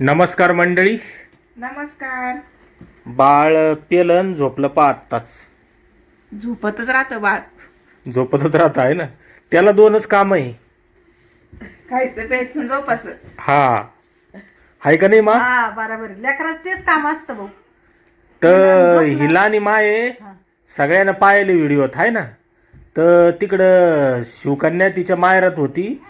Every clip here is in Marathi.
नमस्कार मंडळी. नमस्कार. बाळ पेलन झोपलं पा आत्ताच. झोपतच राहतं बाळ. झोपतच राहत आहे ना? त्याला दोनच काम आहे. खायचं प्यायचं झोपाचं हा. आहे का नाही मा? हा बरोबर. लेकरात तेच काम असतं भाऊ. तर हिला आणि माये सगळ्यांना पाहिले व्हिडिओत आहे ना? तर तिकडं शिवकन्या तिच्या माहेरात होती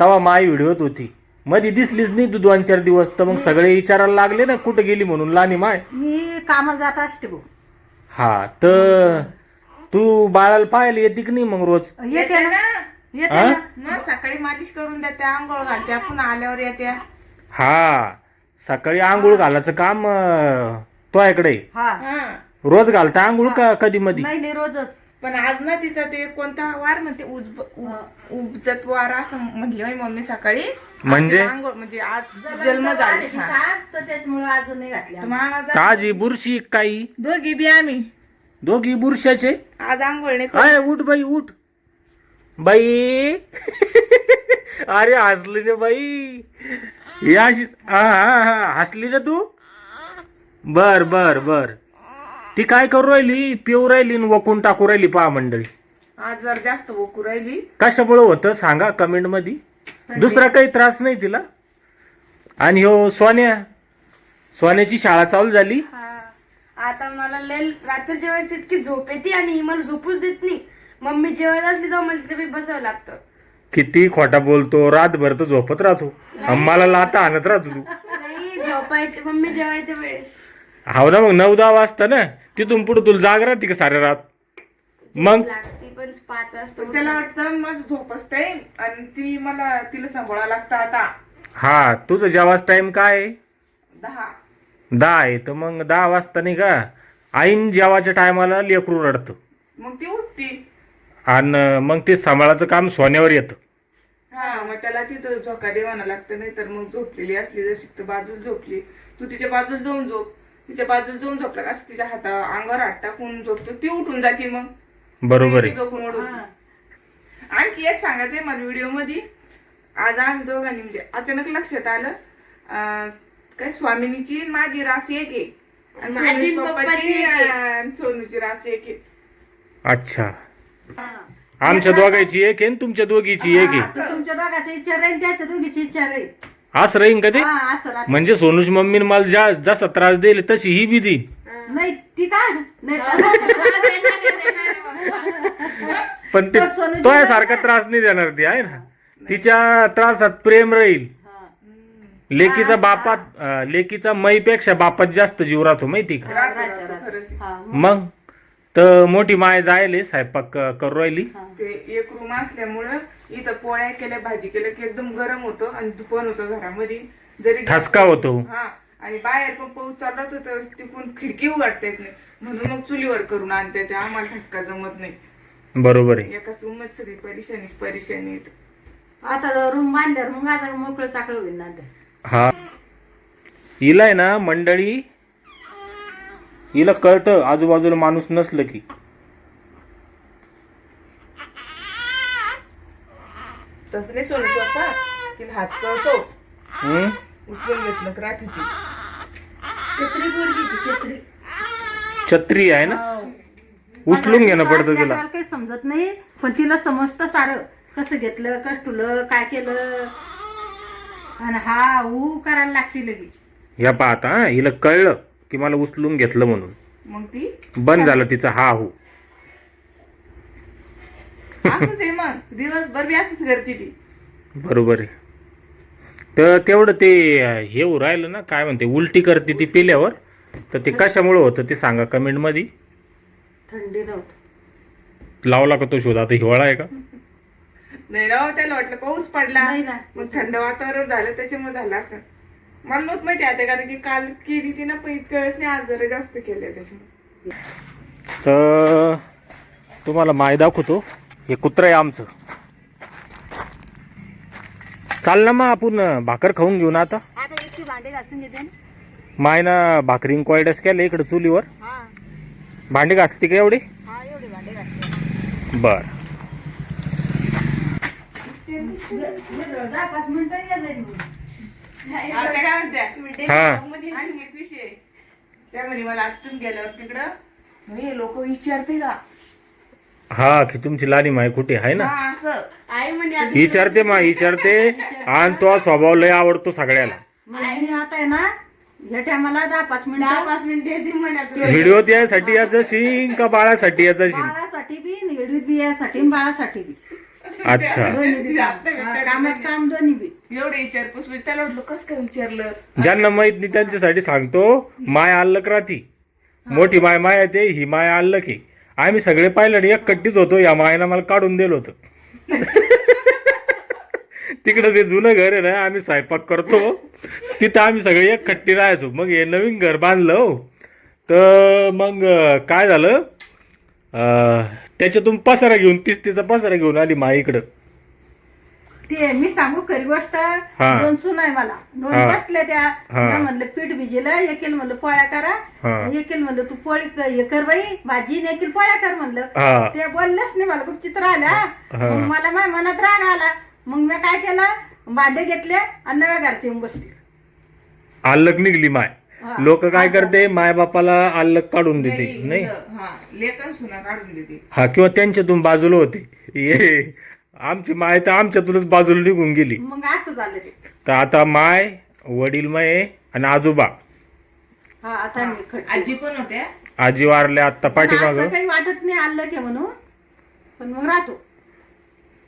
तवा माय व्हिडिओत होती. मध्ये दिसलीच नाही तू दोन चार दिवस तर मग सगळे विचारायला लागले ना कुठं गेली म्हणून? लानी माय. मी कामाला जात असते भाऊ. हा तर तू बाळाला पाहायला येते की नाही मग रोज? येते ना. येते? ना. न सकाळी मालिश करून देत्या आंघोळ घालत्या पुन्हा आल्यावर येत्या. हा सकाळी आंघोळ घालायचं काम तो इकडे. हा. हा. रोज घालता आंघोळ का कधी मधी? नाही नाही रोजच. पण आज ना तिचा ते कोणता वार म्हणते? उजब उ- उपजत वार असं म्हणली माझी मम्मी सकाळी. आज म्हणजे? तिला म्हणजे आज जन्म झाले. हा. तर त्याच्यामुळे अजून नाही घातल्या तर मग आज काजी बुरशी काही दोघी बी आम्ही. दोघी बुरशाचे? आज आंघोळ नाही करू. उठ बाई उठ. बाई. अरे हसली ना बाई. या हा हा हा. हसली ना तू? बर बर बर. ती काय करू राहिली? पिऊ राहिली न वकून टाकू राहिली पहा मंडळी. आज जर जास्त बोकू राहिली. कशामुळे होतं सांगा कमेंटमध्ये दुसरा काही त्रास नाही तिला. आणि हो सोन्या. सोन्याची शाळा चालू झाली. हा. आता मला लय रात्रीच्या वेळेस इतकी झोप येते आणि ही मला झोपूच देत नाही. मम्मी जेवायला असली तर मला तिच्या बसावं लागतं. किती खोटा बोलतो. रातभर तर झोपत राहतो. आम्हाला लाता आणत राहतो तू. नाही झोपायचे मम्मी जेवायच्या वेळेस. हाव ना मग नऊ दहा वाजता ना. तिथून पुढे तुला जाग राहते का साऱ्या रात? मग? लागते पण पाच वाजता तर त्याला वाटतं माझं झोपच टाईम आणि ती मला तिला सांभाळावं लागतं आता. हा तुझं जेवाच टाइम काय आहे? दहा. दहा आहे तर मग दहा वाजता नाही का आईन जेवाच्या टायमाला लेकरू रडतं. मग ती उठती. आणि मग ते सांभाळाचं काम सोन्यावर येतं. हा मग त्याला तिथं झोका देवाना लागतं नाही तर मग झोपलेली असली जशी तर बाजूला झोपली. तू तिच्या बाजूला जाऊन झोप. तिच्या बाजूला जाऊन झोपला का? असं तिच्या हाता अंगावर हात टाकून झोपतो. ती उठून जाते मग. बरोबर ती आहे. झोपून उडवते. आणखी एक सांगायचंय मला व्हिडिओमध्ये आज आम्ही दोघांनी म्हणजे अचानक लक्षात आलं अं, काय स्वामिनीची आणि माझी रास एक आहे. आणि माझी सोनूची आणि पप्पाची पप्पाची एक आहे. आणि सोनूची रास एक आहे. अच्छा. आमच्या दोघांची एक आहे आणि तुमच्या दोघीची एक आहे. असं तुमच्या दोघांचा विचार राहील त्याच्या दोघीची इच्छा राहील असं राहीन का ते? हा असं राहतं. म्हणजे सोनूची मम्मीने मला ज्या जसा त्रास दिले तशी ही बी देईन नाही ती काय नाही पण ते तर सोनूची तो सारखा त्रास नाही देणार ती आहे ना? तिच्या त्रासात प्रेम राहील. लेकीचा बापात अं, लेकीचा मैपेक्षा बापात जास्त जीव राहतो माहिती का? राहतो, राहतो. हा, मग? तर मोठी माय जायले स्वयंपाक करू राहिली. ते एक रूम असल्यामुळं इथं पोळ्या केल्या भाजी केल्या की एकदम गरम होतं आणि दुपण होतं घरामध्ये. जरी ठसका होतो. हा आणि बाहेर पण पाऊस चालला होता तर तिकून खिडकी उघडता येत नाही. म्हणून मग चुलीवर करून आणते ते आम्हाला ठसका जमत नाही. बरोबर आहे. एकाच रूमच सगळी परेशानी परेशानी येत. आता रूम बांधल्यावर मग आता मोकळं चाकळं होईल ना ते. हा. हिला आहे ना मंडळी हिला कळतं आजूबाजूला माणूस नसलं की. तसं नाही सोडत होता तिला हात कळतो. हम्म? उचलून घेतलं का ती. छत्री पोरगी ती, छत्री. छत्री आहे ना? उचलून घेणं पडतं तिला. काही समजत नाही पण तिला समजतं सारं कसं घेतलं कसं ठुलं काय केलं. आणि हा ऊ करायला लागते लगेच. या पाहता हा, हिला कळलं. की मला उचलून घेतलं म्हणून. मग ती? बंद झालं तिचा हा हो. असंच आहे मग. दिवसभर बी असंच करते ती. बरोबर आहे. तर तेवढं ते हे होऊ राहिलं ना काय म्हणते उलटी करते ती पिल्यावर. तर ते कशामुळे होतं ते सांगा कमेंटमध्ये थंडी नव्हतं. लावला का तो शोध आता हिवाळा आहे का? नाही राव त्याला वाटलं पाऊस पडला. नाही ना. मग थंड वातावरण झालं त्याच्यामुळे झालं असं. मला नव्हतं माहिती आता कारण की काल केली ती ना पण इतकं वेळेस नाही आज जरा जास्त केलं त्याच्यामुळे. तर तुम्हाला माय दाखवतो. हे कुत्रं आहे आमचं. चाल ना मग आपण भाकर खाऊन घेऊ ना आता भांडे घासून घेते मायना भाकरीन कोयडस केलं इकडे चुलीवर. हा. भांडी घासते का एवढी? हा बर दहा पाच मिनिटं गेले आता काय म्हणत्या हा. आणि एक विषय. त्या म्हणे मला आतून गेल्यावर तिकडं. म्हणे लोक विचारते का? हा की तुमची लाली माय कुठे आहे ना? हा असं. आई म्हणे आता विचारते मा विचारते. आणि तो स्वभाव लय आवडतो सगळ्याला. मग मी आता आहे ना या टायमाला दहा पाच दहा मिनिटं पाच मिनिट यायची म्हणे आता. व्हिडिओ त्यासाठी याचा शिंग का बाळासाठी याचा शिंग बाळासाठी बी निगडीत बी यासाठी आणि बाळासाठी बी. अच्छा. दोन्ही बी. आता हा, कामात काम दोन्ही बी. एवढे विचारपूस मी त्याला म्हटलं कसं काय विचारलं? ज्यांना माहीत नाही त्यांच्यासाठी सांगतो माय आल्लक राहती. मोठी माय माय ते ही माय आल्लक आहे. आम्ही सगळे पाहिलं आणि एक कट्टीच होतो. या मायनं मला काढून दिलं होतं. तिकडं ते जुनं घर आहे ना आम्ही स्वयंपाक करतो. तिथं आम्ही सगळे एक कट्टी राहायचो. मग हे नवीन घर बांधलं हो. तर मग काय झालं? त्याच्यातून पसारा घेऊन तीस तिचा पसारा घेऊन आली माय इकडं. ते मी सांगू खरी गोष्ट हा. दोन सून आहे मला. दोन हा. बसल्या त्या. हा. म्हणलं पीठ भिजेलं एकेल म्हणलं पोळ्या करा. हा. एकेल म्हणलं तू पोळी क- हे कर बाई भाजी एकेल पोळ्या कर म्हणलं. ते बोललेच नाही मला खूप चित्र आलं मग मला माझ्या मनात राग आला. मग मी काय केलं? भांडे घेतले आणि नव्या घरात येऊन बसले. आल्लक निघली माय. हा. लोक काय करते? माय बापाला आल्लक काढून देते नाही? हा. लेखन सुना काढून देते. हा किंवा त्यांच्यातून बाजूला होते. ये आमची माय तर आमच्यातूनच बाजूला निघून गेली. मग असं झालं ते. तर आता माय वडील माय आणि आजोबा. हा आता मी खट आजी पण होत्या? आजी वारल्या आता पाठीमाग. आता काही वाटत नाही आलं की म्हणून पण मग राहतो.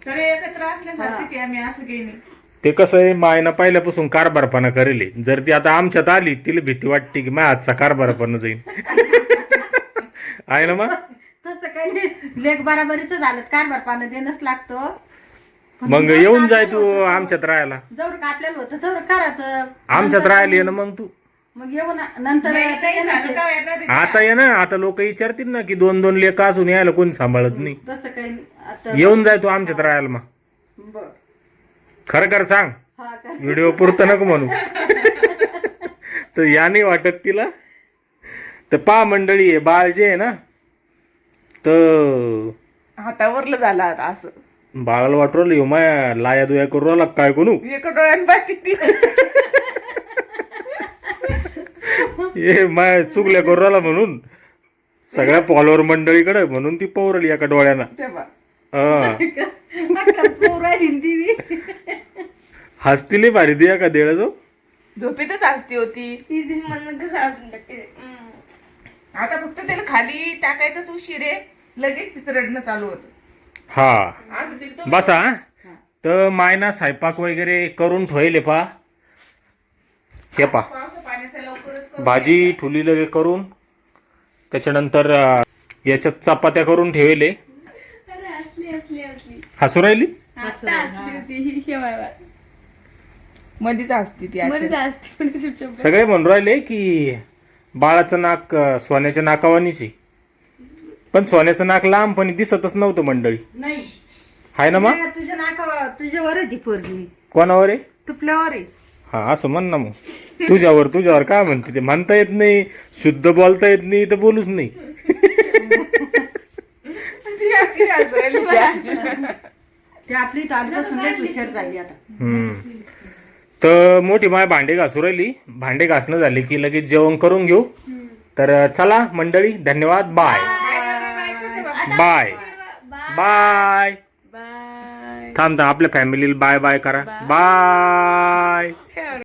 सगळे एकत्र असल्यासारखेच आहे आम्ही असं काही नाही. ते कसं आहे मायनं पहिल्यापासून कारभारपणा करेल. जर ती आता आमच्यात आली तिला भीती वाटते की माझ्या हातचा कारभारपणा जाईल आहे ना मग? तसं काही नाही. लेख बराबरीच झालं. कारभार पानं देणंच लागतं. मग येऊन जाय तू आमच्यात राहायला. जवळ का आपल्याला होतं? जवळ करायचं. आमच्यात राहिली ना मग तू. मग येऊ ना नंतर येणार? आता ये ना. आता लोक विचारतील ना की दोन दोन लेख असून यायला कोणी सांभाळत नाही. तसं काही नाही. आता येऊन जाय तू आमच्यात राहायला मग. बर. खरं खरं सांग. हा का व्हिडिओ पुरतं नको म्हणू. तर याने वाटत तिला. तर पा मंडळी आहे बाळ जे आहे ना तर हातावरलं झालं आता असं. बाळाला वाटवलं यो माया लाया दुया करू राहिला काय कोणू एका डोळ्यात बाकी ती. ये माया चुकल्या करू राहिला म्हणून. सगळ्या फॉलोअर मंडळीकडे म्हणून ती पौरली एका डोळ्यानं. तेव्हा. हा. हसतीले भारी दिया का देळ जो झोपेतच असती होती. ती म्हणून कसं असून टाकते. आता फक्त त्याला खाली टाकायचंच उशीर आहे. लगेच तिचं रडणं चालू होतं. हा. असं बसा तर मायना स्वयंपाक वगैरे करून ठेवले पा. हे पा. पावसा पाण्याचा लवकरच करून भाजी ठुली लगे करून त्याच्यानंतर अं, याच्यात चपात्या करून ठेवले. अरे असली असली असली. हसू राहिली? आता असली होती. ही बाय बाय. मधीच असती ती असती म्हणजे चुपचाप सगळे म्हणून राहिले की बाळाचं नाक अं, सोन्याच्या नाकावानीची. पण सोन्याचं नाक लांबपणी दिसतच नव्हतं मंडळी. नाही. हाय ना मग नाही, तुझ्या नाका तुझ्यावर आहे ती पोरगी. कोणावर आहे? तुपल्यावर आहे. हा असं म्हण ना मग. तुझ्यावर तुझ्यावर काय म्हणते ते? म्हणता येत नाही शुद्ध बोलता येत नाही तर बोलूच नाही. ती आपली हुशार झाली आता. हम्म. तर मोठी माय भांडे घासू राहिली. भांडे घासणं झाले की लगेच जेवण करून घेऊ. तर चला मंडळी धन्यवाद. बाय. बाय बाय बाय थांब थांब आपल्या फॅमिलीला बाय बाय करा. बाय